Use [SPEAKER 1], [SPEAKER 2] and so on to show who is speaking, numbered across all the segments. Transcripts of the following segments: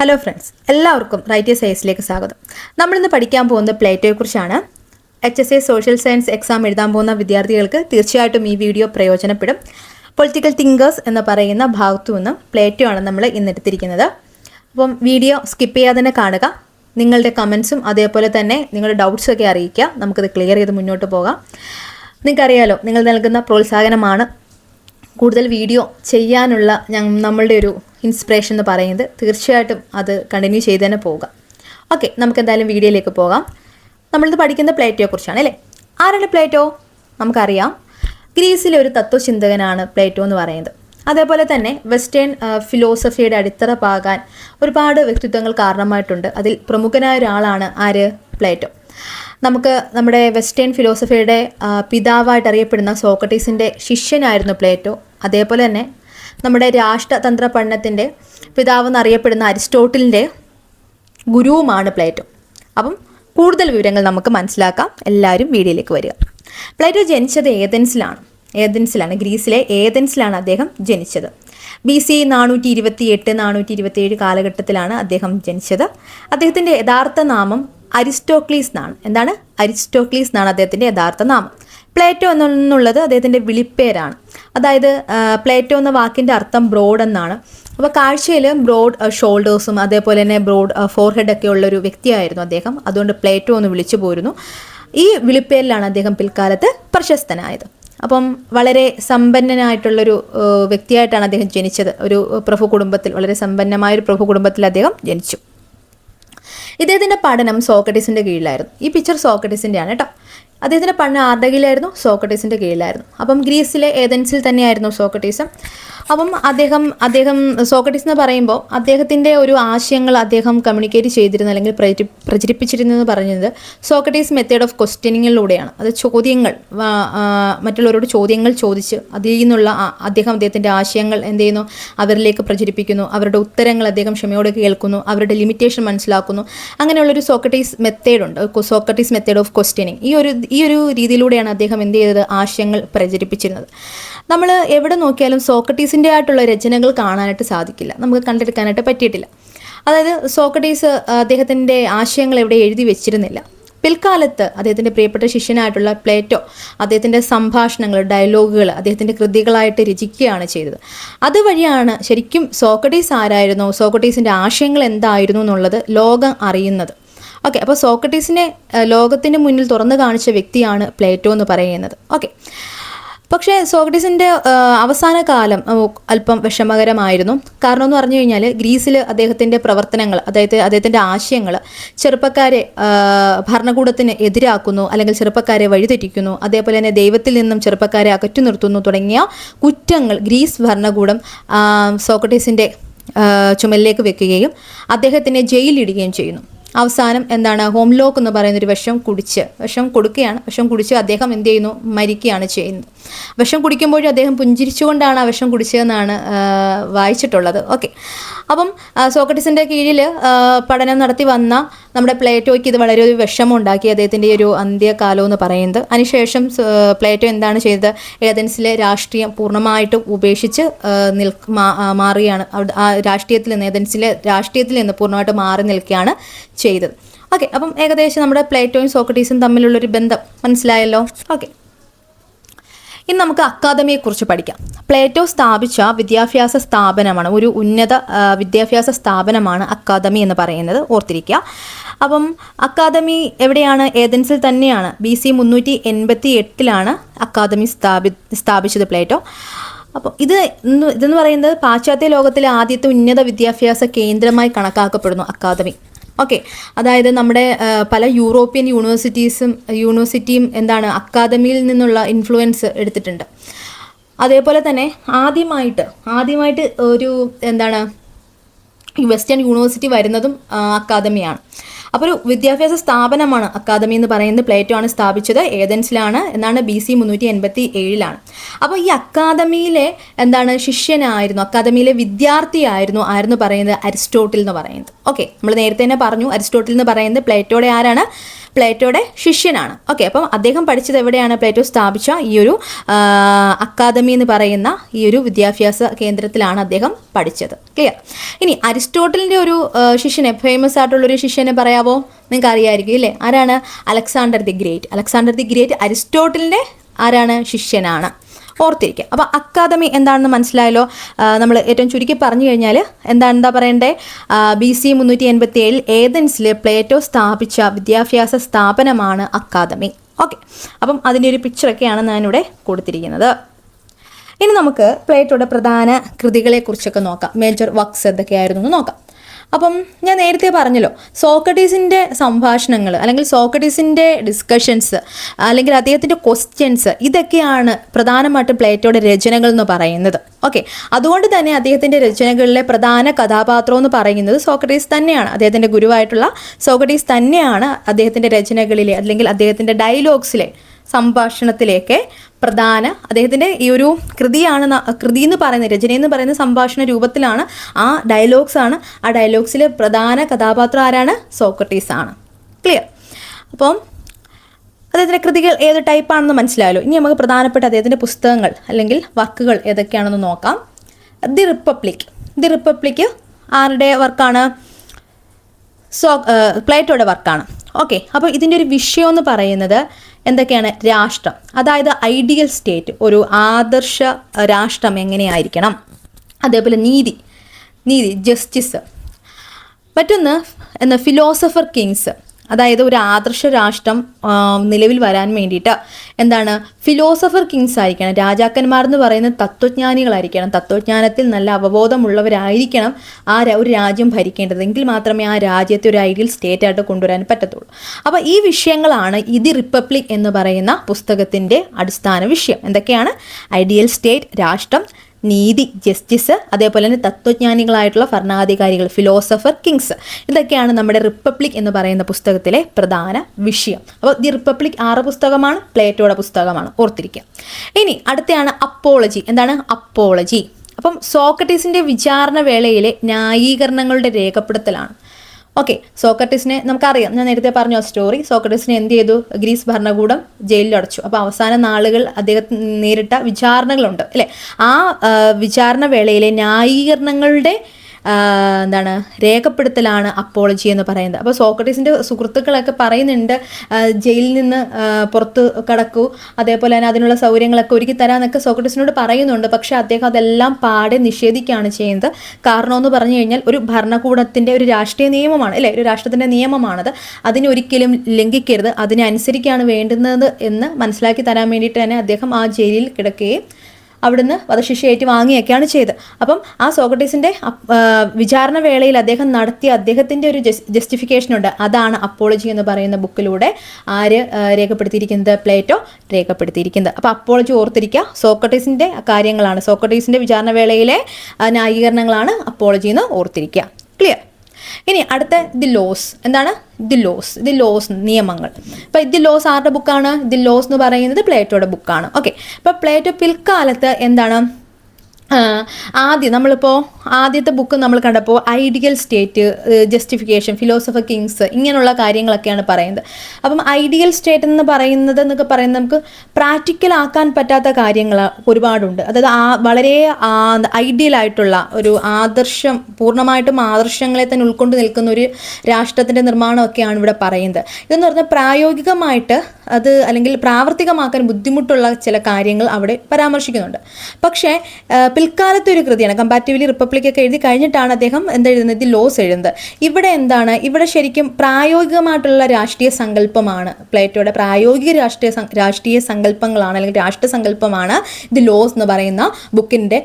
[SPEAKER 1] Hello friends എല്ലാവർക്കും right സയൻസിലേക്ക് സ്വാഗതം. നമ്മളിന്ന് പഠിക്കാൻ പോകുന്ന പ്ലേറ്റോയെക്കുറിച്ചാണ് H S A social science exam എഴുതാൻ പോകുന്ന വിദ്യാർത്ഥികൾക്ക് തീർച്ചയായിട്ടും ഈ വീഡിയോ പ്രയോജനപ്പെടും. പൊളിറ്റിക്കൽ തിങ്കേഴ്സ് എന്ന് പറയുന്ന ഭാഗത്തു നിന്നും പ്ലേറ്റോ ആണ് നമ്മൾ ഇന്ന് എടുത്തിരിക്കുന്നത്. അപ്പം വീഡിയോ സ്കിപ്പ് ചെയ്യാതെ തന്നെ കാണുക. നിങ്ങളുടെ കമൻസും അതേപോലെ തന്നെ നിങ്ങളുടെ ഡൗട്ട്സൊക്കെ അറിയിക്കുക. നമുക്കത് ക്ലിയർ ചെയ്ത് മുന്നോട്ട് പോകാം. നിങ്ങൾക്കറിയാലോ നിങ്ങൾ നൽകുന്ന പ്രോത്സാഹനമാണ് കൂടുതൽ വീഡിയോ ചെയ്യാനുള്ള നമ്മളുടെ ഒരു ഇൻസ്പിറേഷൻ എന്ന് പറയുന്നത് തീർച്ചയായിട്ടും അത് കണ്ടിന്യൂ ചെയ്ത് തന്നെ പോകാം ഓക്കെ നമുക്ക് എന്തായാലും വീഡിയോയിലേക്ക് പോകാം. നമ്മളിത് പഠിക്കുന്ന പ്ലേറ്റോയെ കുറിച്ചാണ് അല്ലേ? ആരാണ് പ്ലേറ്റോ? നമുക്കറിയാം. ഗ്രീസിലെ ഒരു തത്വചിന്തകനാണ് പ്ലേറ്റോ എന്ന് പറയുന്നത്. അതേപോലെ തന്നെ വെസ്റ്റേൺ ഫിലോസഫിയുടെ അടിത്തറ പാകാൻ ഒരുപാട് വ്യക്തിത്വങ്ങൾ കാരണമായിട്ടുണ്ട്. അതിൽ പ്രമുഖനായ ഒരാളാണ് ആര്? പ്ലേറ്റോ. നമുക്ക് നമ്മുടെ വെസ്റ്റേൺ ഫിലോസഫിയുടെ പിതാവായിട്ട് അറിയപ്പെടുന്ന സോക്രട്ടീസിന്റെ ശിഷ്യനായിരുന്നു പ്ലേറ്റോ. അതേപോലെ തന്നെ നമ്മുടെ രാഷ്ട്രതന്ത്ര പഠനത്തിന്റെ പിതാവെന്ന് അറിയപ്പെടുന്ന അരിസ്റ്റോട്ടിലിന്റെ ഗുരുവുമാണ് പ്ലേറ്റോ. അപ്പം കൂടുതൽ വിവരങ്ങൾ നമുക്ക് മനസ്സിലാക്കാം. എല്ലാവരും വീഡിയോയിലേക്ക് വരിക. പ്ലേറ്റോ ജനിച്ചത് ഏതൻസിലാണ്. ഏതൻസിലാണ്. ഗ്രീസിലെ ഏതൻസിലാണ് അദ്ദേഹം ജനിച്ചത്. ബി സി നാനൂറ്റി ഇരുപത്തി എട്ട് നാനൂറ്റി ഇരുപത്തി ഏഴ് കാലഘട്ടത്തിലാണ് അദ്ദേഹം ജനിച്ചത്. അദ്ദേഹത്തിന്റെ യഥാർത്ഥ നാമം അരിസ്റ്റോക്ലീസ് എന്നാണ്. എന്താണ്? അരിസ്റ്റോക്ലീസ് എന്നാണ് അദ്ദേഹത്തിന്റെ യഥാർത്ഥ നാമം പ്ലേറ്റോ എന്നുള്ളത് അദ്ദേഹത്തിന്റെ വിളിപ്പേരാണ്. അതായത് പ്ലേറ്റോ എന്ന വാക്കിന്റെ അർത്ഥം ബ്രോഡ് എന്നാണ്. അപ്പോൾ കാഴ്ചയിൽ ബ്രോഡ് ഷോൾഡേഴ്സും അതേപോലെ തന്നെ ബ്രോഡ് ഫോർഹെഡ് ഒക്കെ ഉള്ള ഒരു വ്യക്തിയായിരുന്നു അദ്ദേഹം. അതുകൊണ്ട് പ്ലേറ്റോ എന്ന് വിളിച്ചു പോരുന്നു. ഈ വിളിപ്പേരിലാണ് അദ്ദേഹം പിൽക്കാലത്ത് പ്രശസ്തനായത്. അപ്പം വളരെ സമ്പന്നനായിട്ടുള്ളൊരു വ്യക്തിയായിട്ടാണ് അദ്ദേഹം ജനിച്ചത്. ഒരു പ്രഭു കുടുംബത്തിൽ വളരെ സമ്പന്നമായ ഒരു പ്രഭു കുടുംബത്തിൽ അദ്ദേഹം ജനിച്ചു. ഇദ്ദേഹത്തിന്റെ പഠനം സോക്രട്ടീസിന്റെ കീഴിലായിരുന്നു. ഈ പിക്ചർ സോക്രട്ടീസിന്റെയാണ് കേട്ടോ അദ്ദേഹത്തിന്റെ പണ്ണ് ആരുടെ കീഴിലായിരുന്നു സോക്രട്ടീസിന്റെ കീഴിലായിരുന്നു. അപ്പം ഗ്രീസിലെ ഏതൻസിൽ തന്നെയായിരുന്നു സോക്രട്ടീസും. അപ്പം അദ്ദേഹം അദ്ദേഹം സോക്രട്ടീസ് എന്ന് പറയുമ്പോൾ അദ്ദേഹത്തിന്റെ ഒരു ആശയങ്ങൾ അദ്ദേഹം കമ്മ്യൂണിക്കേറ്റ് ചെയ്തിരുന്ന അല്ലെങ്കിൽ പ്രചരി പ്രചരിപ്പിച്ചിരുന്നെന്ന് പറയുന്നത് സോക്രട്ടീസ് മെത്തേഡ് ഓഫ് ക്വസ്റ്റ്യനിങ്ങിലൂടെയാണ് അത് ചോദ്യങ്ങൾ മറ്റുള്ളവരോട് ചോദ്യങ്ങൾ ചോദിച്ച് അതിൽ നിന്നുള്ള അദ്ദേഹം അദ്ദേഹത്തിന്റെ ആശയങ്ങൾ എന്ത് ചെയ്യുന്നു? അവരിലേക്ക് പ്രചരിപ്പിക്കുന്നു. അവരുടെ ഉത്തരങ്ങൾ അദ്ദേഹം ക്ഷമയോടെ കേൾക്കുന്നു. അവരുടെ ലിമിറ്റേഷൻ മനസ്സിലാക്കുന്നു. അങ്ങനെയുള്ളൊരു സോക്രട്ടീസ് മെത്തേഡുണ്ട് സോക്രട്ടീസ് മെത്തേഡ് ഓഫ് ക്വസ്റ്റ്യനിങ് ഈ ഒരു ഈ ഒരു രീതിയിലൂടെയാണ് അദ്ദേഹം എന്ത് ചെയ്തത്? ആശയങ്ങൾ പ്രചരിപ്പിച്ചിരുന്നത്. നമ്മൾ എവിടെ നോക്കിയാലും സോക്രട്ടീസിന്റെ ആയിട്ടുള്ള രചനകൾ കാണാനായിട്ട് സാധിക്കില്ല. നമുക്ക് കണ്ടെടുക്കാനായിട്ട് പറ്റിയിട്ടില്ല. അതായത് സോക്രട്ടീസ് അദ്ദേഹത്തിന്റെ ആശയങ്ങൾ എവിടെ എഴുതി വെച്ചിരുന്നില്ല. പിൽക്കാലത്ത് അദ്ദേഹത്തിന്റെ പ്രിയപ്പെട്ട ശിഷ്യനായിട്ടുള്ള പ്ലേറ്റോ അദ്ദേഹത്തിന്റെ സംഭാഷണങ്ങൾ ഡയലോഗുകൾ അദ്ദേഹത്തിന്റെ കൃതികളായിട്ട് രചിക്കുകയാണ് ചെയ്തത്. അതുവഴിയാണ് ശരിക്കും സോക്രട്ടീസ് ആരായിരുന്നു സോക്രട്ടീസിന്റെ ആശയങ്ങൾ എന്തായിരുന്നു എന്നുള്ളത് ലോകം അറിയുന്നത്. ഓക്കെ അപ്പോൾ സോക്രട്ടീസിനെ ലോകത്തിന് മുന്നിൽ തുറന്നു കാണിച്ച വ്യക്തിയാണ് പ്ലേറ്റോ എന്ന് പറയുന്നത്. ഓക്കെ പക്ഷേ സോക്രട്ടീസിന്റെ അവസാന കാലം അല്പം വിഷമകരമായിരുന്നു. കാരണം എന്ന് പറഞ്ഞു കഴിഞ്ഞാൽ ഗ്രീസിൽ അദ്ദേഹത്തിന്റെ പ്രവർത്തനങ്ങൾ അതായത് അദ്ദേഹത്തിന്റെ ആശയങ്ങൾ ചെറുപ്പക്കാരെ ഭരണകൂടത്തിന് എതിരാക്കുന്നു അല്ലെങ്കിൽ ചെറുപ്പക്കാരെ വഴിതെറ്റിക്കുന്നു അതേപോലെ തന്നെ ദൈവത്തിൽ നിന്നും ചെറുപ്പക്കാരെ അകറ്റി നിർത്തുന്നു തുടങ്ങിയ കുറ്റങ്ങൾ ഗ്രീസ് ഭരണകൂടം സോക്രട്ടീസിന്റെ ചുമലിലേക്ക് വെക്കുകയും അദ്ദേഹത്തിനെ ജയിലിടുകയും ചെയ്യുന്നു. അവസാനം എന്താണ് ഹോംലോക്ക് എന്ന് പറയുന്ന ഒരു വിഷം കുടിച്ച് വിഷം കൊടുക്കുകയാണ്. വിഷം കുടിച്ച് അദ്ദേഹം എന്ത് ചെയ്യുന്നു? മരിക്കുകയാണ് ചെയ്യുന്നത്. വിഷം കുടിക്കുമ്പോഴും അദ്ദേഹം പുഞ്ചിരിച്ചുകൊണ്ടാണ് ആ വിഷം കുടിച്ചതെന്നാണ് വായിച്ചിട്ടുള്ളത്. ഓക്കെ. അപ്പം സോക്രട്ടീസിന്റെ കീഴിൽ പഠനം നടത്തി വന്ന നമ്മുടെ പ്ലേറ്റോയ്ക്ക് ഇത് വളരെ ഒരു വിഷമം ഉണ്ടാക്കി അദ്ദേഹത്തിന്റെ ഒരു അന്ത്യകാലം എന്ന് പറയുന്നത്. അതിനുശേഷം പ്ലേറ്റോ എന്താണ് ചെയ്തത്? ഏതൻസിലെ രാഷ്ട്രീയം പൂർണമായിട്ടും ഉപേക്ഷിച്ച് നിൽ മാറുകയാണ്. ആ രാഷ്ട്രീയത്തിൽ നിന്ന് ഏതൻസിലെ രാഷ്ട്രീയത്തിൽ നിന്ന് പൂർണമായിട്ട് മാറി നിൽക്കുകയാണ് ചെയ്തത്. ഓക്കെ. അപ്പം ഏകദേശം നമ്മുടെ പ്ലേറ്റോയും സോക്രട്ടീസും തമ്മിലുള്ളൊരു ബന്ധം മനസ്സിലായല്ലോ? ഓക്കെ. ഇനി നമുക്ക് അക്കാദമിയെ കുറിച്ച് പഠിക്കാം. പ്ലേറ്റോ സ്ഥാപിച്ച വിദ്യാഭ്യാസ സ്ഥാപനമാണ് ഒരു ഉന്നത വിദ്യാഭ്യാസ സ്ഥാപനമാണ് അക്കാദമി എന്ന് പറയുന്നത്. ഓർത്തിരിക്കുക. അപ്പം അക്കാദമി എവിടെയാണ്? ഏതൻസിൽ തന്നെയാണ്. ബി സി മുന്നൂറ്റി എൺപത്തി എട്ടിലാണ് അക്കാദമി സ്ഥാപി സ്ഥാപിച്ചത് പ്ലേറ്റോ. അപ്പോൾ ഇത് ഇതെന്ന് പറയുന്നത് പാശ്ചാത്യ ലോകത്തിലെ ആദ്യത്തെ ഉന്നത വിദ്യാഭ്യാസ കേന്ദ്രമായി കണക്കാക്കപ്പെടുന്നു അക്കാദമി. ഓക്കെ. അതായത് നമ്മുടെ പല യൂറോപ്യൻ യൂണിവേഴ്സിറ്റീസും യൂണിവേഴ്സിറ്റിയും എന്താണ് അക്കാദമിയിൽ നിന്നുള്ള ഇൻഫ്ലുവൻസ് എടുത്തിട്ടുണ്ട്. അതേപോലെ തന്നെ ആദ്യമായിട്ട് ആദ്യമായിട്ട് ഒരു എന്താണ് വെസ്റ്റേൺ യൂണിവേഴ്സിറ്റി വരുന്നതും അക്കാദമിയാണ്. അപ്പോൾ ഒരു വിദ്യാഭ്യാസ സ്ഥാപനമാണ് അക്കാദമി എന്ന് പറയുന്നത് പ്ലേറ്റോ ആണ് സ്ഥാപിച്ചത്. ഏതൻസിലാണ് എന്നാണ് ബി സി മുന്നൂറ്റി എൺപത്തി ഏഴിലാണ് അപ്പോൾ ഈ അക്കാദമിയിലെ എന്താണ് ശിഷ്യനായിരുന്നു അക്കാദമിയിലെ വിദ്യാർത്ഥിയായിരുന്നു ആയിരുന്നു പറയുന്നത് അരിസ്റ്റോട്ടിൽ എന്ന് പറയുന്നത്. ഓക്കെ നമ്മൾ നേരത്തെ തന്നെ പറഞ്ഞു അരിസ്റ്റോട്ടിൽ എന്ന് പറയുന്നത് പ്ലേറ്റോടെ ആരാണ്? പ്ലേറ്റോയുടെ ശിഷ്യനാണ്. ഓക്കെ അപ്പം അദ്ദേഹം പഠിച്ചത് എവിടെയാണ് പ്ലേറ്റോ സ്ഥാപിച്ച? ഈ ഒരു അക്കാദമി എന്ന് പറയുന്ന ഈ ഒരു വിദ്യാഭ്യാസ കേന്ദ്രത്തിലാണ് അദ്ദേഹം പഠിച്ചത്. ക്ലിയർ ഇനി അരിസ്റ്റോട്ടലിന്റെ ഒരു ശിഷ്യനെ ഫേമസ് ആയിട്ടുള്ള ഒരു ശിഷ്യനെ പറയാവോ? നിങ്ങൾക്ക് അറിയാമായിരിക്കും ഇല്ലേ? ആരാണ്? Alexander the Great. Alexander the Great അരിസ്റ്റോട്ടലിന്റെ ആരാണ്? ശിഷ്യനാണ്. ഓർത്തിരിക്കുക. അപ്പോൾ അക്കാദമി എന്താണെന്ന് മനസ്സിലായല്ലോ? നമ്മൾ ഏറ്റവും ചുരുക്കി പറഞ്ഞു കഴിഞ്ഞാൽ എന്താണ് എന്താ പറയണ്ടേ? ബി സി മുന്നൂറ്റി എൺപത്തി ഏഴിൽ ഏതൻസിൽ പ്ലേറ്റോ സ്ഥാപിച്ച വിദ്യാഭ്യാസ സ്ഥാപനമാണ് അക്കാദമി? ഓക്കെ. അപ്പം അതിന്റെ ഒരു പിക്ചറൊക്കെയാണ് ഞാനിവിടെ കൊടുത്തിരിക്കുന്നത്. ഇനി നമുക്ക് പ്ലേറ്റോയുടെ പ്രധാന കൃതികളെക്കുറിച്ചൊക്കെ നോക്കാം. മേജർ വർക്ക്സ് എന്തൊക്കെയായിരുന്നു എന്ന് നോക്കാം. അപ്പം ഞാൻ നേരത്തെ പറഞ്ഞല്ലോ സോക്രട്ടീസിന്റെ സംഭാഷണങ്ങൾ അല്ലെങ്കിൽ സോക്രട്ടീസിന്റെ ഡിസ്കഷൻസ് അല്ലെങ്കിൽ അദ്ദേഹത്തിന്റെ ക്വസ്റ്റ്യൻസ് ഇതൊക്കെയാണ് പ്രധാനമായിട്ടും പ്ലേറ്റോയുടെ രചനകൾ എന്ന് പറയുന്നത്. ഓക്കെ അതുകൊണ്ട് തന്നെ അദ്ദേഹത്തിന്റെ രചനകളിലെ പ്രധാന കഥാപാത്രം എന്ന് പറയുന്നത് സോക്രട്ടീസ് തന്നെയാണ്. അദ്ദേഹത്തിന്റെ ഗുരുവായിട്ടുള്ള സോക്രട്ടീസ് തന്നെയാണ് അദ്ദേഹത്തിന്റെ രചനകളിലെ അല്ലെങ്കിൽ അദ്ദേഹത്തിന്റെ ഡയലോഗ്സിലെ സംഭാഷണത്തിലേക്ക് പ്രധാന അദ്ദേഹത്തിന്റെ ഈ ഒരു കൃതിയാണ് കൃതി എന്ന് പറയുന്ന രചന എന്ന് പറയുന്ന സംഭാഷണ രൂപത്തിലാണ് ആ ഡയലോഗ്സ് ആണ്. ആ ഡയലോഗ്സിലെ പ്രധാന കഥാപാത്രം ആരാണ്? സോക്രട്ടീസ് ആണ്. ക്ലിയർ അപ്പം അദ്ദേഹത്തിന്റെ കൃതികൾ ഏത് ടൈപ്പാണെന്ന് മനസ്സിലായല്ലോ. ഇനി നമുക്ക് പ്രധാനപ്പെട്ട അദ്ദേഹത്തിന്റെ പുസ്തകങ്ങൾ അല്ലെങ്കിൽ വർക്കുകൾ ഏതൊക്കെയാണെന്ന് നോക്കാം. The republic. ദി റിപ്പബ്ലിക് ആരുടെ വർക്കാണ്? സോ പ്ലേറ്റോയുടെ വർക്കാണ്. ഓക്കെ അപ്പോൾ ഇതിന്റെ ഒരു വിഷയം എന്ന് പറയുന്നത് എന്തൊക്കെയാണ്? രാഷ്ട്രം. അതായത് ഐഡിയൽ സ്റ്റേറ്റ് ഒരു ആദർശ രാഷ്ട്രം എങ്ങനെയായിരിക്കണം? അതേപോലെ നീതി നീതി ജസ്റ്റിസ് മറ്റൊന്ന് എന്ന ഫിലോസഫർ കിങ്സ് അതായത് ഒരു ആദർശ രാഷ്ട്രം നിലവിൽ വരാൻ വേണ്ടിയിട്ട് എന്താണ് ഫിലോസഫർ കിങ്സ് ആയിരിക്കണം രാജാക്കന്മാർ എന്ന് പറയുന്ന തത്വജ്ഞാനികളായിരിക്കണം തത്വജ്ഞാനത്തിൽ നല്ല അവബോധമുള്ളവരായിരിക്കണം ആ ഒരു രാജ്യം ഭരിക്കേണ്ടത്. എങ്കിൽ മാത്രമേ ആ രാജ്യത്തെ ഒരു ഐഡിയൽ സ്റ്റേറ്റ് ആയിട്ട് കൊണ്ടുവരാൻ പറ്റത്തുള്ളൂ. അപ്പോൾ ഈ വിഷയങ്ങളാണ് ഇതി റിപ്പബ്ലിക് എന്ന് പറയുന്ന പുസ്തകത്തിന്റെ അടിസ്ഥാന വിഷയം. എന്തൊക്കെയാണ്? ഐഡിയൽ സ്റ്റേറ്റ് രാഷ്ട്രം നീതി ജസ്റ്റിസ് അതേപോലെ തന്നെ തത്വജ്ഞാനികളായിട്ടുള്ള ഭരണാധികാരികൾ ഫിലോസഫർ കിങ്സ് ഇതൊക്കെയാണ് നമ്മുടെ റിപ്പബ്ലിക് എന്ന് പറയുന്ന പുസ്തകത്തിലെ പ്രധാന വിഷയം. അപ്പോൾ ദി റിപ്പബ്ലിക് ആറ് പുസ്തകമാണ് പ്ലേറ്റോയുടെ പുസ്തകമാണ്. ഓർത്തിരിക്കുക. ഇനി അടുത്തയാണ് അപ്പോളജി എന്താണ്? അപ്പോളജി അപ്പം സോക്രട്ടീസിന്റെ വിചാരണ വേളയിലെ ന്യായീകരണങ്ങളുടെ രേഖപ്പെടുത്തലാണ്. ഓക്കെ സോക്രട്ടീസിനെ നമുക്കറിയാം. ഞാൻ നേരത്തെ പറഞ്ഞു ആ സ്റ്റോറി സോക്രട്ടീസിനെ എന്ത് ചെയ്തു? ഗ്രീസ് ഭരണകൂടം ജയിലിൽ അടച്ചു. അപ്പോൾ അവസാന നാളുകൾ അദ്ദേഹത്തിന് നേരിട്ട വിചാരണകളുണ്ട് അല്ലേ? ആ വിചാരണ വേളയിലെ ന്യായീകരണങ്ങളുടെ എന്താണ് രേഖപ്പെടുത്തലാണ് അപ്പോളജി എന്ന് പറയുന്നത്. അപ്പോൾ സോക്രട്ടീസിന്റെ സുഹൃത്തുക്കളൊക്കെ പറയുന്നുണ്ട് ജയിലിൽ നിന്ന് പുറത്ത് കടക്കൂ അതേപോലെ തന്നെ അതിനുള്ള സൗകര്യങ്ങളൊക്കെ ഒരുക്കി തരാമെന്നൊക്കെ സോക്രട്ടീസിനോട് പറയുന്നുണ്ട്. പക്ഷേ അദ്ദേഹം അതെല്ലാം പാടെ നിഷേധിക്കുകയാണ് ചെയ്യുന്നത്. കാരണം എന്ന് പറഞ്ഞു കഴിഞ്ഞാൽ ഒരു ഭരണകൂടത്തിന്റെ ഒരു രാഷ്ട്രീയ നിയമമാണ് അല്ലേ? ഒരു രാഷ്ട്രത്തിന്റെ നിയമമാണത്. അതിനൊരിക്കലും ലംഘിക്കരുത്. അതിനെ അനുസരിക്കുകയാണ് വേണ്ടുന്നത് എന്ന് മനസ്സിലാക്കി തരാൻ വേണ്ടിയിട്ട് തന്നെ അദ്ദേഹം ആ ജയിലിൽ കിടക്കുകയും അവിടുന്ന് വധശിക്ഷ ഏറ്റു വാങ്ങിയൊക്കെയാണ് ചെയ്തത്. അപ്പം ആ സോക്രട്ടീസിന്റെ വിചാരണ വേളയിൽ അദ്ദേഹം നടത്തിയ അദ്ദേഹത്തിന്റെ ഒരു ജസ്റ്റിഫിക്കേഷൻ ഉണ്ട്. അതാണ് അപ്പോളജി എന്ന് പറയുന്ന ബുക്കിലൂടെ ആര് രേഖപ്പെടുത്തിയിരിക്കുന്നത്? പ്ലേറ്റോ രേഖപ്പെടുത്തിയിരിക്കുന്നത്. അപ്പോൾ അപ്പോളജി ഓർത്തിരിക്കുക സോക്രട്ടീസിന്റെ കാര്യങ്ങളാണ് സോക്രട്ടീസിന്റെ വിചാരണ വേളയിലെ ന്യായീകരണങ്ങളാണ് അപ്പോളജി എന്ന് ഓർത്തിരിക്കുക. ക്ലിയർ ഇനി അടുത്ത ദി ലോസ് എന്താണ്? ദി ലോസ് ദി ലോസ് നിയമങ്ങൾ. അപ്പോൾ ദി ലോസ് ആരുടെ ബുക്കാണ് ദി ലോസ് എന്ന് പറയുന്നത് പ്ലേറ്റോയുടെ ബുക്കാണ് ഓക്കെ അപ്പോൾ പ്ലേറ്റോ പിൽക്കാലത്ത് എന്താണ്? ആദ്യം നമ്മളിപ്പോൾ ആദ്യത്തെ ബുക്ക് നമ്മൾ കണ്ടപ്പോൾ ideal state justification philosopher kings ഇങ്ങനെയുള്ള കാര്യങ്ങളൊക്കെയാണ് പറയുന്നത്. അപ്പം ഐഡിയൽ സ്റ്റേറ്റ് എന്ന് പറയുന്നത് എന്നൊക്കെ പറയുന്നത് നമുക്ക് പ്രാക്ടിക്കൽ ആക്കാൻ പറ്റാത്ത കാര്യങ്ങൾ ഒരുപാടുണ്ട്. അതായത് ആ വളരെ ഐഡിയൽ ആയിട്ടുള്ള ഒരു ആദർശം പൂർണമായിട്ടും ആദർശങ്ങളെ തന്നെ ഉൾക്കൊണ്ട് നിൽക്കുന്ന ഒരു രാഷ്ട്രത്തിന്റെ നിർമ്മാണമൊക്കെയാണ് ഇവിടെ പറയുന്നത്. ഇതെന്ന് പറഞ്ഞാൽ പ്രായോഗികമായിട്ട് അത് അല്ലെങ്കിൽ പ്രാവർത്തികമാക്കാൻ ബുദ്ധിമുട്ടുള്ള ചില കാര്യങ്ങൾ അവിടെ പരാമർശിക്കുന്നുണ്ട്. പക്ഷേ പിൽക്കാലത്തെ ഒരു കൃതിയാണ് കമ്പാരിറ്റീവ്ലി റിപ്പബ്ലിക് ഒക്കെ എഴുതി കഴിഞ്ഞിട്ടാണ് അദ്ദേഹം എന്തെഴുതുന്നത്? ലോസ് എഴുതുന്നത്. ഇവിടെ എന്താണ്? ഇവിടെ ശരിക്കും പ്രായോഗികമായിട്ടുള്ള രാഷ്ട്രീയ സങ്കല്പമാണ് പ്ലേറ്റോയുടെ പ്രായോഗിക രാഷ്ട്രീയ രാഷ്ട്രീയ സങ്കല്പങ്ങളാണ് അല്ലെങ്കിൽ രാഷ്ട്രസങ്കല്പമാണ് ദി ലോസ് എന്ന് പറയുന്ന ബുക്കിന്റെ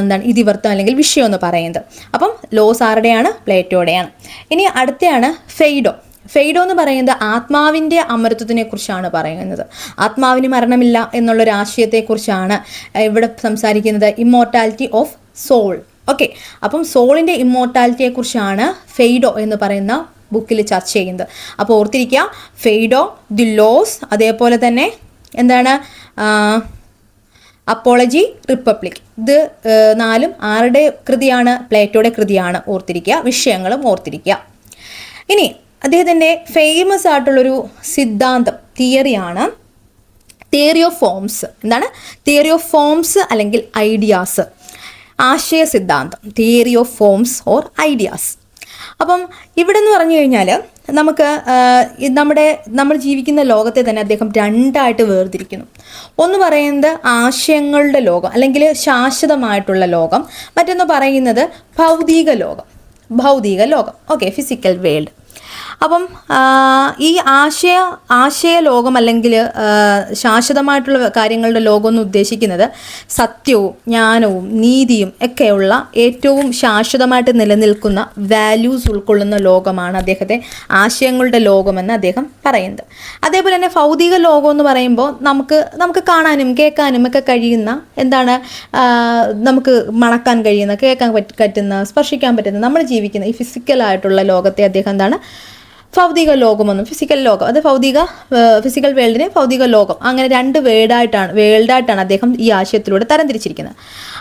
[SPEAKER 1] എന്താണ് ഇതിവൃത്തം അല്ലെങ്കിൽ വിഷയം എന്ന് പറയുന്നത്. അപ്പം ലോസ് ആരുടെയാണ്? പ്ലേറ്റോയുടെയാണ്. ഇനി അടുത്തയാണ് ഫെയ്ഡോ. ഫെയ്ഡോ എന്ന് പറയുന്നത് ആത്മാവിന്റെ അമരത്വത്തിനെ കുറിച്ചാണ് പറയുന്നത്. ആത്മാവിന് മരണമില്ല എന്നുള്ളൊരു ആശയത്തെക്കുറിച്ചാണ് ഇവിടെ സംസാരിക്കുന്നത്. ഇമ്മോർട്ടാലിറ്റി ഓഫ് സോൾ ഓക്കെ അപ്പം സോളിന്റെ ഇമ്മോർട്ടാലിറ്റിയെക്കുറിച്ചാണ് ഫെയ്ഡോ എന്ന് പറയുന്ന ബുക്കിൽ ചർച്ച ചെയ്യുന്നത്. അപ്പോൾ ഓർത്തിരിക്കുക ഫെയ്ഡോ ദി ലോസ് അതേപോലെ തന്നെ എന്താണ്? Apology Republic. ഇത് നാലും ആരുടെ കൃതിയാണ്? പ്ലേറ്റോയുടെ കൃതിയാണ് ഓർത്തിരിക്കുക. വിഷയങ്ങളും ഓർത്തിരിക്കുക. ഇനി അദ്ദേഹത്തിന്റെ ഫേമസ് ആയിട്ടുള്ളൊരു സിദ്ധാന്തം തിയറിയാണ് തിയറി ഓഫ് ഫോംസ് എന്താണ്? തിയറി ഓഫ് ഫോംസ് അല്ലെങ്കിൽ ഐഡിയാസ് ആശയ സിദ്ധാന്തം. Theory of forms or ideas അപ്പം ഇവിടെ എന്ന് പറഞ്ഞു കഴിഞ്ഞാൽ നമുക്ക് നമ്മുടെ നമ്മൾ ജീവിക്കുന്ന ലോകത്തെ തന്നെ അദ്ദേഹം രണ്ടായിട്ട് വേർതിരിക്കുന്നു. ഒന്ന് പറയുന്നത് ആശയങ്ങളുടെ ലോകം അല്ലെങ്കിൽ ശാശ്വതമായിട്ടുള്ള ലോകം. മറ്റൊന്ന് പറയുന്നത് ഭൗതിക ലോകം. ഭൗതിക ലോകം. ഓക്കെ ഫിസിക്കൽ വേൾഡ് അപ്പം ഈ ആശയ ആശയ ലോകം അല്ലെങ്കിൽ ശാശ്വതമായിട്ടുള്ള കാര്യങ്ങളുടെ ലോകം എന്ന് ഉദ്ദേശിക്കുന്നത് സത്യവും ജ്ഞാനവും നീതിയും ഒക്കെയുള്ള ഏറ്റവും ശാശ്വതമായിട്ട് നിലനിൽക്കുന്ന വാല്യൂസ് ഉൾക്കൊള്ളുന്ന ലോകമാണ് അദ്ദേഹത്തെ ആശയങ്ങളുടെ ലോകമെന്ന് അദ്ദേഹം പറയുന്നത്. അതേപോലെ തന്നെ ഭൗതിക ലോകം എന്ന് പറയുമ്പോൾ നമുക്ക് നമുക്ക് കാണാനും കേൾക്കാനും ഒക്കെ കഴിയുന്ന എന്താണ് നമുക്ക് മണക്കാൻ കഴിയുന്ന കേൾക്കാൻ പറ്റ പറ്റുന്ന സ്പർശിക്കാൻ പറ്റുന്ന നമ്മൾ ജീവിക്കുന്ന ഈ ഫിസിക്കലായിട്ടുള്ള ലോകത്തെ അദ്ദേഹം എന്താണ് ഭൗതിക ലോകമെന്നും ഫിസിക്കൽ ലോകം അത് ഭൗതിക ഫിസിക്കൽ വേൾഡിനെ ഭൗതിക ലോകം അങ്ങനെ രണ്ട് വേർഡായിട്ടാണ് വേൾഡായിട്ടാണ് അദ്ദേഹം ഈ ആശയത്തിലൂടെ തരംതിരിച്ചിരിക്കുന്നത്.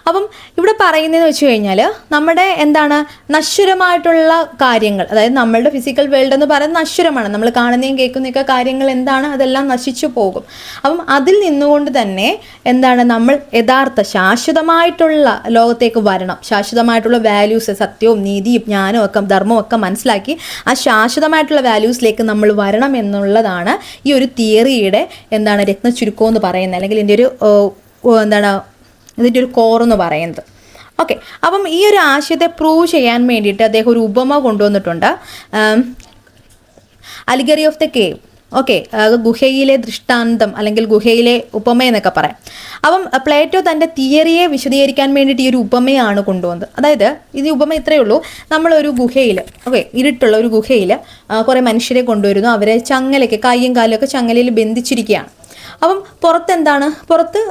[SPEAKER 1] അപ്പം ഇവിടെ പറയുന്നതെന്ന് വെച്ച് കഴിഞ്ഞാൽ നമ്മുടെ എന്താണ് നശ്വരമായിട്ടുള്ള കാര്യങ്ങൾ അതായത് നമ്മളുടെ ഫിസിക്കൽ വേൾഡ് എന്ന് പറയുന്നത് നശ്വരമാണ്. നമ്മൾ കാണുന്നതും കേൾക്കുന്നതൊക്കെ കാര്യങ്ങൾ എന്താണ്? അതെല്ലാം നശിച്ചു പോകും. അപ്പം അതിൽ നിന്നുകൊണ്ട് തന്നെ എന്താണ് നമ്മൾ യഥാർത്ഥ ശാശ്വതമായിട്ടുള്ള ലോകത്തേക്ക് വരണം. ശാശ്വതമായിട്ടുള്ള വാല്യൂസ് സത്യവും നീതിയും ജ്ഞാനവും ഒക്കെ ധർമ്മവും ഒക്കെ മനസ്സിലാക്കി ആ ശാശ്വതമായിട്ടുള്ള വാല്യൂസിലേക്ക് നമ്മൾ വരണം എന്നുള്ളതാണ് ഈ ഒരു തിയറിയുടെ എന്താണ് രത്ന ചുരുക്കം എന്ന് പറയുന്നത്. അല്ലെങ്കിൽ ഇതിന്റെ ഒരു എന്താണ് ഇതിന്റെ ഒരു കോർ എന്ന് പറയുന്നത്. ഓക്കെ അപ്പം ഈ ഒരു ആശയത്തെ പ്രൂവ് ചെയ്യാൻ വേണ്ടിയിട്ട് അദ്ദേഹം ഒരു ഉപമ കൊണ്ടുവന്നിട്ടുണ്ട്. Allegory of the cave okay ഗുഹയിലെ ദൃഷ്ടാന്തം അല്ലെങ്കിൽ ഗുഹയിലെ ഉപമ എന്നൊക്കെ പറയാം. അപ്പം പ്ലേറ്റോ തന്റെ തിയറിയെ വിശദീകരിക്കാൻ വേണ്ടിയിട്ട് ഈ ഒരു ഉപമയാണ് കൊണ്ടുവന്നത്. അതായത് ഇത് ഉപമ ഇത്രയേ ഉള്ളൂ. നമ്മളൊരു ഗുഹയിൽ ഓക്കെ ഇരുട്ടുള്ള ഒരു ഗുഹയിൽ കുറേ മനുഷ്യരെ കൊണ്ടുവരുന്നു. അവരെ ചങ്ങലയ്ക്ക് കൈയും കാലും ഒക്കെ ചങ്ങലയിൽ ബന്ധിച്ചിരിക്കുകയാണ്. അപ്പം പുറത്ത് എന്താണ് പുറത്ത്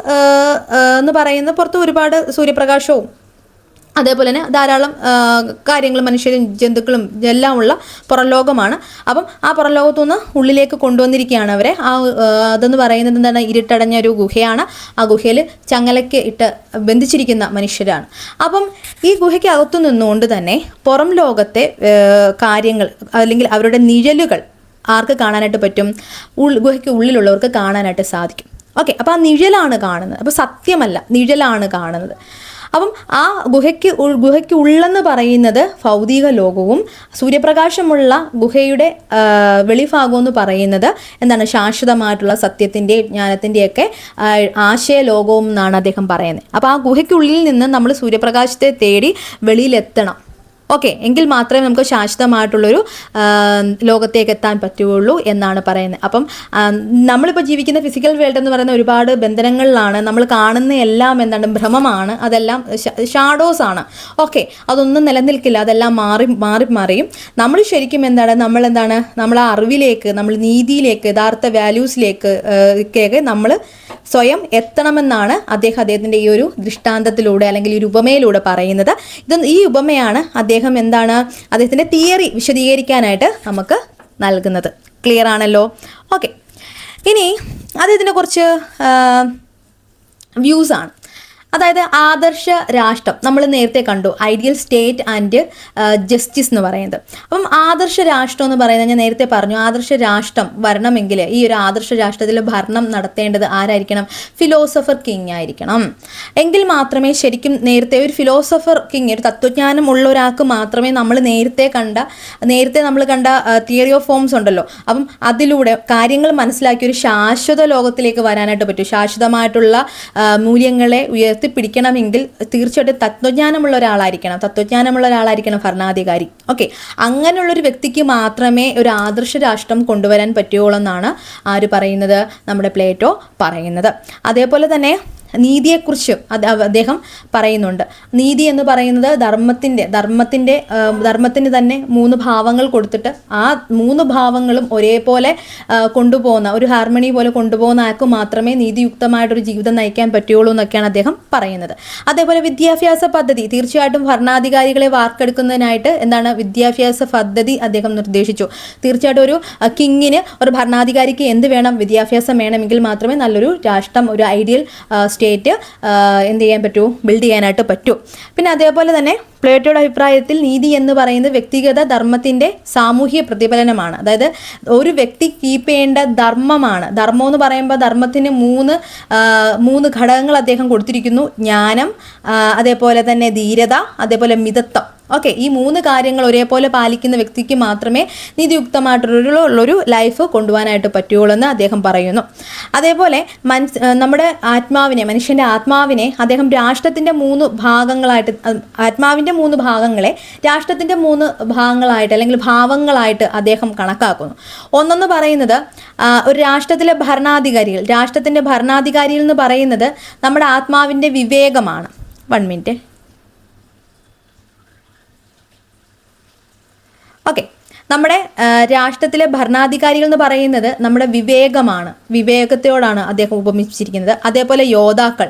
[SPEAKER 1] എന്ന് പറയുന്ന പുറത്ത് ഒരുപാട് സൂര്യപ്രകാശവും അതേപോലെ തന്നെ ധാരാളം കാര്യങ്ങൾ മനുഷ്യരും ജന്തുക്കളും എല്ലാം ഉള്ള പുറംലോകമാണ്. അപ്പം ആ പുറംലോകത്തു നിന്ന് ഉള്ളിലേക്ക് കൊണ്ടുവന്നിരിക്കുകയാണ് അവരെ. ആ അതെന്ന് പറയുന്നത് എന്താണ്? ഇരുട്ടടഞ്ഞ ഒരു ഗുഹയാണ്. ആ ഗുഹയിൽ ചങ്ങലയ്ക്ക് ഇട്ട് ബന്ധിച്ചിരിക്കുന്ന മനുഷ്യരാണ്. അപ്പം ഈ ഗുഹയ്ക്ക് അകത്തു നിന്നുകൊണ്ട് തന്നെ പുറം ലോകത്തെ കാര്യങ്ങൾ അല്ലെങ്കിൽ അവരുടെ നിഴലുകൾ ആർക്ക് കാണാനായിട്ട് പറ്റും? ഗുഹയ്ക്ക് ഉള്ളിലുള്ളവർക്ക് കാണാനായിട്ട് സാധിക്കും. ഓക്കെ അപ്പോൾ ആ നിഴലാണ് കാണുന്നത്. അപ്പോൾ സത്യമല്ല നിഴലാണ് കാണുന്നത്. അപ്പം ആ ഗുഹയ്ക്ക് ഗുഹയ്ക്ക് ഉള്ളെന്ന് പറയുന്നത് ഭൗതിക ലോകവും സൂര്യപ്രകാശമുള്ള ഗുഹയുടെ വെളിഭാഗവും വെളിഭാഗം എന്ന് പറയുന്നത് എന്താണ്? ശാശ്വതമായിട്ടുള്ള സത്യത്തിന്റെയും ജ്ഞാനത്തിന്റെയൊക്കെ ആശയ ലോകവും എന്നാണ് അദ്ദേഹം പറയുന്നത്. അപ്പോൾ ആ ഗുഹയ്ക്കുള്ളിൽ നിന്ന് നമ്മൾ സൂര്യപ്രകാശത്തെ തേടി വെളിയിലെത്തണം. ഓക്കെ എങ്കിൽ മാത്രമേ നമുക്ക് ശാശ്വതമായിട്ടുള്ളൊരു ലോകത്തേക്ക് എത്താൻ പറ്റുകയുള്ളൂ എന്നാണ് പറയുന്നത്. അപ്പം നമ്മളിപ്പോൾ ജീവിക്കുന്ന ഫിസിക്കൽ വേൾഡ് എന്ന് പറയുന്ന ഒരുപാട് ബന്ധനങ്ങളിലാണ് നമ്മൾ കാണുന്ന എല്ലാം എന്താണ് ഭ്രമമാണ്. അതെല്ലാം ഷാഡോസ് ആണ്. ഓക്കെ അതൊന്നും നിലനിൽക്കില്ല. അതെല്ലാം മാറി മാറി മാറിയും. നമ്മൾ ശരിക്കും എന്താണ് നമ്മൾ എന്താണ് നമ്മൾ അറിവിലേക്ക് നമ്മൾ നീതിയിലേക്ക് യഥാർത്ഥ വാല്യൂസിലേക്ക് നമ്മൾ സ്വയം എത്തണമെന്നാണ് അദ്ദേഹം അദ്ദേഹത്തിന്റെ ഈ ഒരു ദൃഷ്ടാന്തത്തിലൂടെ അല്ലെങ്കിൽ ഒരു ഉപമയിലൂടെ പറയുന്നത്. ഇത് ഈ ഉപമയാണ് അദ്ദേഹം എന്താണ് അദ്ദേഹത്തിന്റെ തിയറി വിശദീകരിക്കാനായിട്ട് നമുക്ക് നൽകുന്നത്. ക്ലിയർ ആണല്ലോ? ഓക്കെ ഇനി അദ്ദേഹത്തിന്റെ കുറച്ച് വ്യൂസാണ് അതായത് ആദർശ രാഷ്ട്രം നമ്മൾ നേരത്തെ കണ്ടു ഐഡിയൽ സ്റ്റേറ്റ് ആൻഡ് ജസ്റ്റിസ് എന്ന് പറയുന്നത്. അപ്പം ആദർശ രാഷ്ട്രം എന്ന് പറയുന്നത് ഞാൻ നേരത്തെ പറഞ്ഞു ആദർശ രാഷ്ട്രം വരണമെങ്കിൽ ഈ ഒരു ആദർശ രാഷ്ട്രത്തിൽ ഭരണം നടത്തേണ്ടത് ആരായിരിക്കണം? ഫിലോസഫർ കിങ് ആയിരിക്കണം. എങ്കിൽ മാത്രമേ ശരിക്കും നേരത്തെ ഒരു ഫിലോസഫർ കിങ് ഒരു തത്വജ്ഞാനം ഉള്ള ഒരാൾക്ക് മാത്രമേ നമ്മൾ നേരത്തെ കണ്ട നേരത്തെ നമ്മൾ കണ്ട തിയറി ഓഫ് ഫോംസ് ഉണ്ടല്ലോ. അപ്പം അതിലൂടെ കാര്യങ്ങൾ മനസ്സിലാക്കി ഒരു ശാശ്വത ലോകത്തിലേക്ക് വരാനായിട്ട് പറ്റും. ശാശ്വതമായിട്ടുള്ള മൂല്യങ്ങളെ മൂല്യങ്ങളെ ഉയർത്തിപ്പിടിക്കണമെങ്കിൽ തീർച്ചയായിട്ടും തത്വജ്ഞാനമുള്ള ഒരാളായിരിക്കണം. തത്വജ്ഞാനമുള്ള ഒരാളായിരിക്കണം ഭരണാധികാരി. ഓക്കെ അങ്ങനെയുള്ളൊരു വ്യക്തിക്ക് മാത്രമേ ഒരു ആദർശ രാഷ്ട്രം കൊണ്ടുവരാൻ പറ്റുകയുള്ളൂ എന്നാണ് ആര് പറയുന്നത്? നമ്മുടെ പ്ലേറ്റോ പറയുന്നത്. അതേപോലെ തന്നെ നീതിയെക്കുറിച്ച് അത് അദ്ദേഹം പറയുന്നുണ്ട്. നീതി എന്ന് പറയുന്നത് ധർമ്മത്തിന്റെ ധർമ്മത്തിന്റെ ധർമ്മത്തിന് തന്നെ മൂന്ന് ഭാവങ്ങൾ കൊടുത്തിട്ട് ആ മൂന്ന് ഭാവങ്ങളും ഒരേപോലെ കൊണ്ടുപോകുന്ന ഒരു ഹാർമണി പോലെ കൊണ്ടുപോകുന്ന ആൾക്ക് മാത്രമേ നീതിയുക്തമായിട്ടൊരു ജീവിതം നയിക്കാൻ പറ്റുകയുള്ളൂ എന്നൊക്കെയാണ് അദ്ദേഹം പറയുന്നത്. അതേപോലെ വിദ്യാഭ്യാസ പദ്ധതി തീർച്ചയായിട്ടും ഭരണാധികാരികളെ വാർത്തെടുക്കുന്നതിനായിട്ട് എന്താണ് വിദ്യാഭ്യാസ പദ്ധതി അദ്ദേഹം നിർദ്ദേശിച്ചു. തീർച്ചയായിട്ടും ഒരു കിങ്ങിന് ഒരു ഭരണാധികാരിക്ക് എന്ത് വേണം വിദ്യാഭ്യാസം വേണമെങ്കിൽ മാത്രമേ നല്ലൊരു രാഷ്ട്രം ഒരു ഐഡിയൽ സ്റ്റേറ്റ് എന്ത് ചെയ്യാൻ പറ്റൂ? ബിൽഡ് ചെയ്യാനായിട്ട് പറ്റൂ. പിന്നെ അതേപോലെ തന്നെ പ്ലേറ്റോയുടെ അഭിപ്രായത്തിൽ നീതി എന്ന് പറയുന്നത് വ്യക്തിഗത ധർമ്മത്തിന്റെ സാമൂഹ്യ പ്രതിഫലനമാണ്. അതായത് ഒരു വ്യക്തി കീപ്പ് ചെയ്യേണ്ട ധർമ്മമാണ്. ധർമ്മം എന്ന് പറയുമ്പോൾ ധർമ്മത്തിന് മൂന്ന് മൂന്ന് ഘടകങ്ങൾ അദ്ദേഹം കൊടുത്തിരിക്കുന്നു. ജ്ഞാനം അതേപോലെ തന്നെ ധീരത അതേപോലെ മിതത്വം. ഓക്കെ ഈ മൂന്ന് കാര്യങ്ങൾ ഒരേപോലെ പാലിക്കുന്ന വ്യക്തിക്ക് മാത്രമേ നീതിയുക്തമായിട്ടുള്ളൊരു ലൈഫ് കൊണ്ടുപോകാനായിട്ട് പറ്റുകയുള്ളൂ എന്ന് അദ്ദേഹം പറയുന്നു. അതേപോലെ മനസ് നമ്മുടെ ആത്മാവിനെ മനുഷ്യന്റെ ആത്മാവിനെ അദ്ദേഹം രാഷ്ട്രത്തിന്റെ മൂന്ന് ഭാഗങ്ങളായിട്ട് ആത്മാവിന്റെ മൂന്ന് ഭാഗങ്ങളെ രാഷ്ട്രത്തിന്റെ മൂന്ന് ഭാഗങ്ങളായിട്ട് അല്ലെങ്കിൽ ഭാവങ്ങളായിട്ട് അദ്ദേഹം കണക്കാക്കുന്നു. ഒന്നെന്ന് പറയുന്നത് ഒരു രാഷ്ട്രത്തിലെ ഭരണാധികാരികൾ രാഷ്ട്രത്തിന്റെ ഭരണാധികാരികൾ എന്ന് പറയുന്നത് നമ്മുടെ ആത്മാവിന്റെ വിവേകമാണ്. വൺ മിനിറ്റ് ഓക്കെ നമ്മുടെ രാഷ്ട്രത്തിലെ ഭരണാധികാരികൾ എന്ന് പറയുന്നത് നമ്മുടെ വിവേകമാണ്. വിവേകത്തോടാണ് അദ്ദേഹം ഉപമിച്ചിരിക്കുന്നത്. അതേപോലെ യോദ്ധാക്കൾ.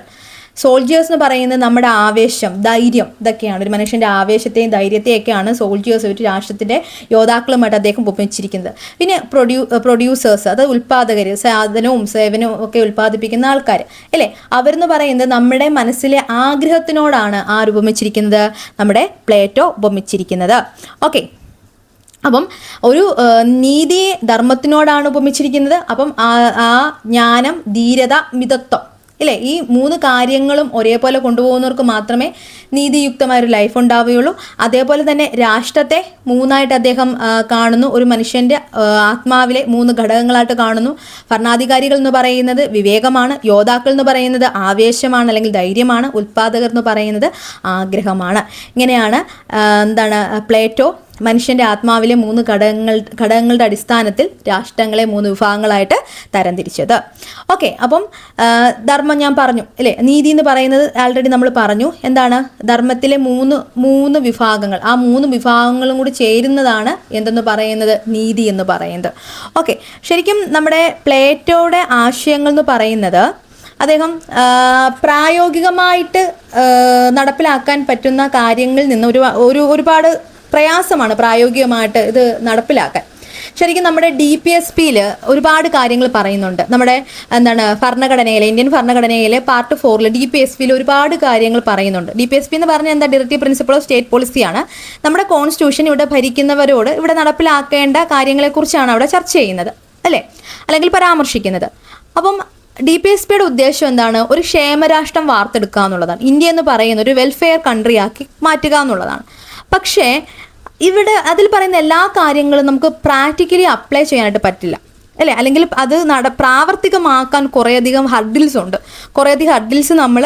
[SPEAKER 1] സോൾജിയേഴ്സ് എന്ന് പറയുന്നത് നമ്മുടെ ആവേശം ധൈര്യം ഇതൊക്കെയാണ്. ഒരു മനുഷ്യന്റെ ആവേശത്തെയും ധൈര്യത്തെയൊക്കെയാണ് സോൾജിയേഴ്സ് ഒരു രാഷ്ട്രത്തിന്റെ യോദ്ധാക്കളുമായിട്ട് അദ്ദേഹം ഉപമിച്ചിരിക്കുന്നത്. പിന്നെ പ്രൊഡ്യൂ പ്രൊഡ്യൂസേഴ്സ് അത് ഉൽപ്പാദകർ സാധനവും സേവനവും ഒക്കെ ഉൽപ്പാദിപ്പിക്കുന്ന ആൾക്കാർ അല്ലേ? അവരെന്ന് പറയുന്നത് നമ്മുടെ മനസ്സിലെ ആഗ്രഹത്തിനോടാണ് ആര് ഉപമിച്ചിരിക്കുന്നത്? നമ്മുടെ പ്ലേറ്റോ ഉപമിച്ചിരിക്കുന്നത്. ഓക്കെ അപ്പം ഒരു നീതിയെ ധർമ്മത്തിനോടാണ് ഉപമിച്ചിരിക്കുന്നത്. അപ്പം ആ ജ്ഞാനം ധീരത മിതത്വം ഇല്ലേ? ഈ മൂന്ന് കാര്യങ്ങളും ഒരേപോലെ കൊണ്ടുപോകുന്നവർക്ക് മാത്രമേ നീതിയുക്തമായ ഒരു ലൈഫ് ഉണ്ടാവുകയുള്ളൂ. അതേപോലെ തന്നെ രാഷ്ട്രത്തെ മൂന്നായിട്ട് അദ്ദേഹം കാണുന്നു. ഒരു മനുഷ്യന്റെ ആത്മാവിലെ മൂന്ന് ഘടകങ്ങളായിട്ട് കാണുന്നു. ഭരണാധികാരികൾ എന്ന് പറയുന്നത് വിവേകമാണ്. യോദ്ധാക്കൾ എന്ന് പറയുന്നത് ആവേശമാണ് അല്ലെങ്കിൽ ധൈര്യമാണ്. ഉൽപാദകർ എന്ന് പറയുന്നത് ആഗ്രഹമാണ്. ഇങ്ങനെയാണ് എന്താണ് പ്ലേറ്റോ മനുഷ്യന്റെ ആത്മാവിലെ മൂന്ന് ഘടകങ്ങൾ ഘടകങ്ങളുടെ അടിസ്ഥാനത്തിൽ രാഷ്ട്രങ്ങളെ മൂന്ന് വിഭാഗങ്ങളായിട്ട് തരംതിരിച്ചത്. ഓക്കെ അപ്പം ധർമ്മം ഞാൻ പറഞ്ഞു അല്ലേ? നീതി എന്ന് പറയുന്നത് ആൾറെഡി നമ്മൾ പറഞ്ഞു. എന്താണ്? ധർമ്മത്തിലെ മൂന്ന് മൂന്ന് വിഭാഗങ്ങൾ. ആ മൂന്ന് വിഭാഗങ്ങളും കൂടി ചേരുന്നതാണ് എന്തെന്ന് പറയുന്നത്? നീതി എന്ന് പറയുന്നത്. ഓക്കെ ശരിക്കും നമ്മുടെ പ്ലേറ്റോയുടെ ആശയങ്ങൾ എന്ന് പറയുന്നത് അദ്ദേഹം പ്രായോഗികമായിട്ട് നടപ്പിലാക്കാൻ പറ്റുന്ന കാര്യങ്ങളിൽ നിന്ന് ഒരു ഒരു ഒരുപാട് പ്രയാസമാണ് പ്രായോഗികമായിട്ട് ഇത് നടപ്പിലാക്കാൻ. ശരിക്കും നമ്മുടെ ഡി പി എസ് പിയിൽ ഒരുപാട് കാര്യങ്ങൾ പറയുന്നുണ്ട്. നമ്മുടെ എന്താണ് ഭരണഘടനയിൽ ഇന്ത്യൻ ഭരണഘടനയിലെ പാർട്ട് ഫോറിൽ ഡി പി എസ് പിയിൽ ഒരുപാട് കാര്യങ്ങൾ പറയുന്നുണ്ട്. ഡി പി എസ് പി എന്ന് പറഞ്ഞാൽ എന്താ? ഡയറക്റ്റീവ് പ്രിൻസിപ്പൾ ഓഫ് സ്റ്റേറ്റ് പോളിസിയാണ് നമ്മുടെ കോൺസ്റ്റിറ്റ്യൂഷൻ ഇവിടെ ഭരിക്കുന്നവരോട് ഇവിടെ നടപ്പിലാക്കേണ്ട കാര്യങ്ങളെക്കുറിച്ചാണ് അവിടെ ചർച്ച ചെയ്യുന്നത്. അല്ലേ? അല്ലെങ്കിൽ പരാമർശിക്കുന്നത്. അപ്പം ഡി പി എസ് പിയുടെ ഉദ്ദേശം എന്താണ്? ഒരു ക്ഷേമരാഷ്ട്രം വാർത്തെടുക്കുക എന്നുള്ളതാണ്. ഇന്ത്യ എന്ന് പറയുന്ന ഒരു വെൽഫെയർ കൺട്രി ആക്കി മാറ്റുക എന്നുള്ളതാണ്. പക്ഷേ ഇവിടെ അതിൽ പറയുന്ന എല്ലാ കാര്യങ്ങളും നമുക്ക് പ്രാക്ടിക്കലി അപ്ലൈ ചെയ്യാനായിട്ട് പറ്റില്ല. അല്ലേ? അല്ലെങ്കിൽ അത് നട പ്രാവർത്തികമാക്കാൻ കുറേയധികം ഹർഡിൽസ് ഉണ്ട്. കുറേയധികം ഹർഡിൽസ് നമ്മൾ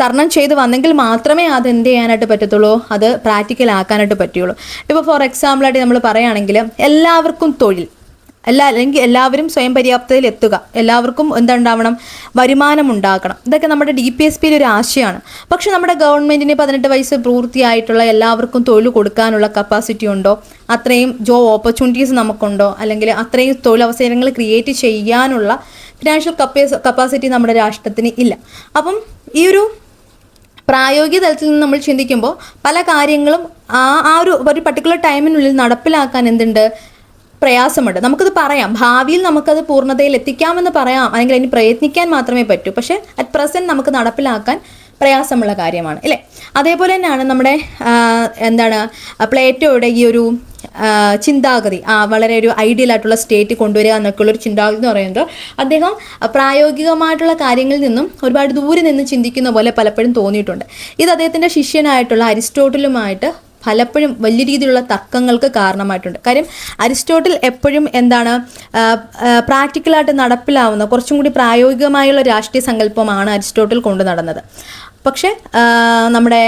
[SPEAKER 1] തരണം ചെയ്ത് വന്നെങ്കിൽ മാത്രമേ അത് എന്ത് ചെയ്യാനായിട്ട് പറ്റത്തുള്ളൂ? അത് പ്രാക്ടിക്കൽ ആക്കാനായിട്ട് പറ്റുള്ളൂ ഇപ്പോൾ ഫോർ എക്സാമ്പിളായിട്ട് നമ്മൾ പറയുകയാണെങ്കിൽ എല്ലാവർക്കും തൊഴിൽ. എല്ലാ അല്ലെങ്കിൽ എല്ലാവരും സ്വയം പര്യാപ്തതയിൽ എത്തുക. എല്ലാവർക്കും എന്തുണ്ടാവണം? വരുമാനം ഉണ്ടാക്കണം ഇതൊക്കെ നമ്മുടെ ഡി പി എസ് പിയിലൊരു ഒരു ആശയമാണ്. പക്ഷെ നമ്മുടെ ഗവൺമെന്റിന് പതിനെട്ട് വയസ്സ് പൂർത്തിയായിട്ടുള്ള എല്ലാവർക്കും തൊഴിൽ കൊടുക്കാനുള്ള കപ്പാസിറ്റി ഉണ്ടോ? അത്രയും ജോബ് ഓപ്പർച്യൂണിറ്റീസ് നമുക്കുണ്ടോ? അല്ലെങ്കിൽ അത്രയും തൊഴിലവസരങ്ങൾ ക്രിയേറ്റ് ചെയ്യാനുള്ള ഫിനാൻഷ്യൽ കപ്പാസിറ്റി നമ്മുടെ രാഷ്ട്രത്തിന് ഇല്ല. അപ്പം ഈ ഒരു പ്രായോഗിക തലത്തിൽ നിന്ന് നമ്മൾ ചിന്തിക്കുമ്പോൾ പല കാര്യങ്ങളും ആ ആ ഒരു ഒരു പർട്ടിക്കുലർ ടൈമിനുള്ളിൽ നടപ്പിലാക്കാൻ എന്തുണ്ട്? പ്രയാസമുണ്ട്. നമുക്കത് പറയാം. ഭാവിയിൽ നമുക്കത് പൂർണതയിൽ എത്തിക്കാമെന്ന് പറയാം. അല്ലെങ്കിൽ അതിന് പ്രയത്നിക്കാൻ മാത്രമേ പറ്റൂ. പക്ഷേ അറ്റ് പ്രസന്റ് നമുക്ക് നടപ്പിലാക്കാൻ പ്രയാസമുള്ള കാര്യമാണ്. അല്ലേ അതേപോലെ തന്നെയാണ് നമ്മുടെ എന്താണ് പ്ലേറ്റോയുടെ ഈ ഒരു ചിന്താഗതി. ആ വളരെ ഒരു ഐഡിയൽ ആയിട്ടുള്ള സ്റ്റേറ്റ് കൊണ്ടുവരിക എന്നൊക്കെയുള്ള ഒരു ചിന്താഗതി എന്ന് പറയുന്നത് അദ്ദേഹം പ്രായോഗികമായിട്ടുള്ള കാര്യങ്ങളിൽ നിന്നും ഒരുപാട് ദൂരെ നിന്ന് ചിന്തിക്കുന്ന പോലെ പലപ്പോഴും തോന്നിയിട്ടുണ്ട്. ഇത് അദ്ദേഹത്തിന്റെ ശിഷ്യനായിട്ടുള്ള അരിസ്റ്റോട്ടിലുമായിട്ട് പലപ്പോഴും വലിയ രീതിയിലുള്ള തർക്കങ്ങൾക്ക് കാരണമായിട്ടുണ്ട്. കാര്യം അരിസ്റ്റോട്ടിൽ എപ്പോഴും എന്താണ് പ്രാക്ടിക്കലായിട്ട് നടപ്പിലാവുന്ന കുറച്ചും കൂടി പ്രായോഗികമായുള്ള രാഷ്ട്രീയ സങ്കല്പമാണ് അരിസ്റ്റോട്ടിൽ കൊണ്ടു നടന്നത്. പക്ഷേ നമ്മുടെ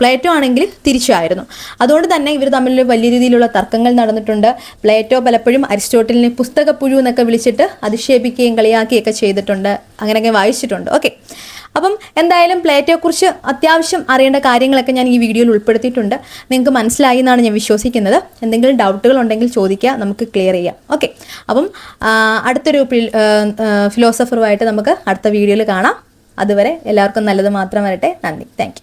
[SPEAKER 1] പ്ലേറ്റോ ആണെങ്കിൽ തിരിച്ചായിരുന്നു. അതുകൊണ്ട് തന്നെ ഇവർ തമ്മിൽ വലിയ രീതിയിലുള്ള തർക്കങ്ങൾ നടന്നിട്ടുണ്ട്. പ്ലേറ്റോ പലപ്പോഴും അരിസ്റ്റോട്ടലിനെ പുസ്തകപ്പുഴു എന്നൊക്കെ വിളിച്ചിട്ട് അധിക്ഷേപിക്കുകയും കളിയാക്കുകയൊക്കെ ചെയ്തിട്ടുണ്ട്. അങ്ങനെയൊക്കെ വായിച്ചിട്ടുണ്ട്. ഓക്കെ. അപ്പം എന്തായാലും പ്ലേറ്റോയെക്കുറിച്ച് അത്യാവശ്യം അറിയേണ്ട കാര്യങ്ങളൊക്കെ ഞാൻ ഈ വീഡിയോയിൽ ഉൾപ്പെടുത്തിയിട്ടുണ്ട്. നിങ്ങൾക്ക് മനസ്സിലായി എന്നാണ് ഞാൻ വിശ്വസിക്കുന്നത്. എന്തെങ്കിലും ഡൗട്ടുകൾ ഉണ്ടെങ്കിൽ ചോദിക്കുക നമുക്ക് ക്ലിയർ ചെയ്യാം. ഓക്കെ അപ്പം അടുത്തൊരു ഫിലോസഫറുമായിട്ട് നമുക്ക് അടുത്ത വീഡിയോയിൽ കാണാം. അതുവരെ എല്ലാവർക്കും നല്ലത് മാത്രം വരട്ടെ. നന്ദി. താങ്ക്